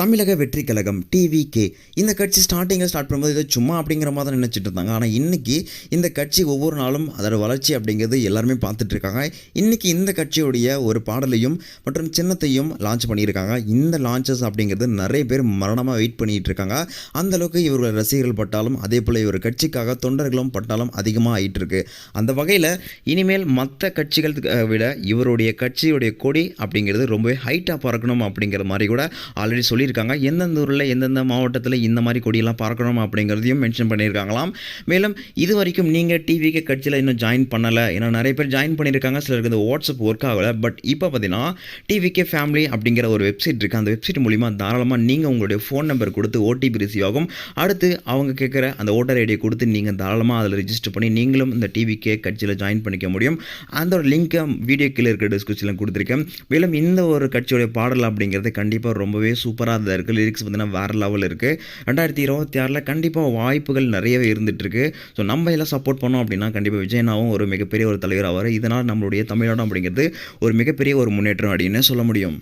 தமிழக வெற்றி கழகம் டிவிகே இந்த கட்சி ஸ்டார்டிங்கில் ஸ்டார்ட் பண்ணும்போது இது சும்மா அப்படிங்கிற மாதிரி தான் நினச்சிட்டு இருந்தாங்க. ஆனால் இன்றைக்கி இந்த கட்சி ஒவ்வொரு நாளும் அதோட வளர்ச்சி அப்படிங்கிறது எல்லாருமே பார்த்துட்ருக்காங்க இன்றைக்கி இந்த கட்சியுடைய ஒரு பாடலையும் மற்றும் சின்னத்தையும் லான்ச் பண்ணியிருக்காங்க. இந்த லான்ச்சஸ் அப்படிங்கிறது நிறைய பேர் மரணமாக வெயிட் பண்ணிகிட்டு இருக்காங்க. அந்த அளவுக்கு இவர்கள் ரசிகர்கள் பட்டாலும் அதே போல் இவர் கட்சிக்காக தொண்டர்களும் பட்டாலும் அதிகமாக ஆகிட்டு இருக்கு. அந்த வகையில் இனிமேல் மற்ற கட்சிகள் விட இவருடைய கட்சியுடைய கொடி அப்படிங்கிறது ரொம்பவே ஹைட்டாக பறக்கணும் அப்படிங்கிற மாதிரி கூட ஆல்ரெடி சொல்லி சொல்லியிருக்காங்க. எந்தெந்த ஊரில் எந்தெந்த மாவட்டத்தில் இந்த மாதிரி கொடியெல்லாம் பார்க்கணும் அப்படிங்கிறதையும் மென்ஷன் பண்ணியிருக்காங்களாம். மேலும் இது வரைக்கும் நீங்கள் டிவிக்கு கட்சியில் இன்னும் ஜாயின் பண்ணலை. ஏன்னா நிறைய பேர் ஜாயின் பண்ணியிருக்காங்க. சிலருக்கு இந்த வாட்ஸ்அப் ஒர்க் ஆகலை. பட் இப்போ பார்த்தீங்கன்னா டிவிகே ஃபேமிலி அப்படிங்கிற ஒரு வெப்சைட் இருக்குது அந்த வெப்சைட் மூலிமா தாராளமாக நீங்கள் உங்களுடைய ஃபோன் நம்பர் கொடுத்து ஓடிபி ரிசீவ் ஆகும். அடுத்து அவங்க கேட்குற அந்த ஓட்டர் ஐடியை கொடுத்து நீங்கள் தாராளமாக அதில் ரிஜிஸ்டர் பண்ணி நீங்களும் இந்த டிவிகே கட்சியில் ஜாயின் பண்ணிக்க முடியும். அந்த ஒரு லிங்க்கை வீடியோ கீழே இருக்கிற டிஸ்கிரிப்ஷனில் கொடுத்துருக்கேன். மேலும் இந்த ஒரு கட்சியோடைய பாடல் அப்படிங்கிறது கண்டிப்பாக ரொம்பவே சூப்பராக சூப்பராக தான் இருக்குது லிரிக்ஸ் பார்த்தீங்கன்னா வேறு லெவல் இருக்குது ரெண்டாயிரத்தி இருபத்தி ஆறில் கண்டிப்பாக வாய்ப்புகள் நிறையவே இருந்துகிட்ருக்கு ஸோ நம்ம எல்லாம் சப்போர்ட் பண்ணோம் அப்படின்னா கண்டிப்பாக விஜயனாவும் ஒரு மிகப்பெரிய ஒரு தலைவர் ஆவார். இதனால் நம்மளுடைய தமிழ்நாடு அப்படிங்கிறது ஒரு மிகப்பெரிய ஒரு முன்னேற்றம் அப்படின்னு சொல்ல முடியும்.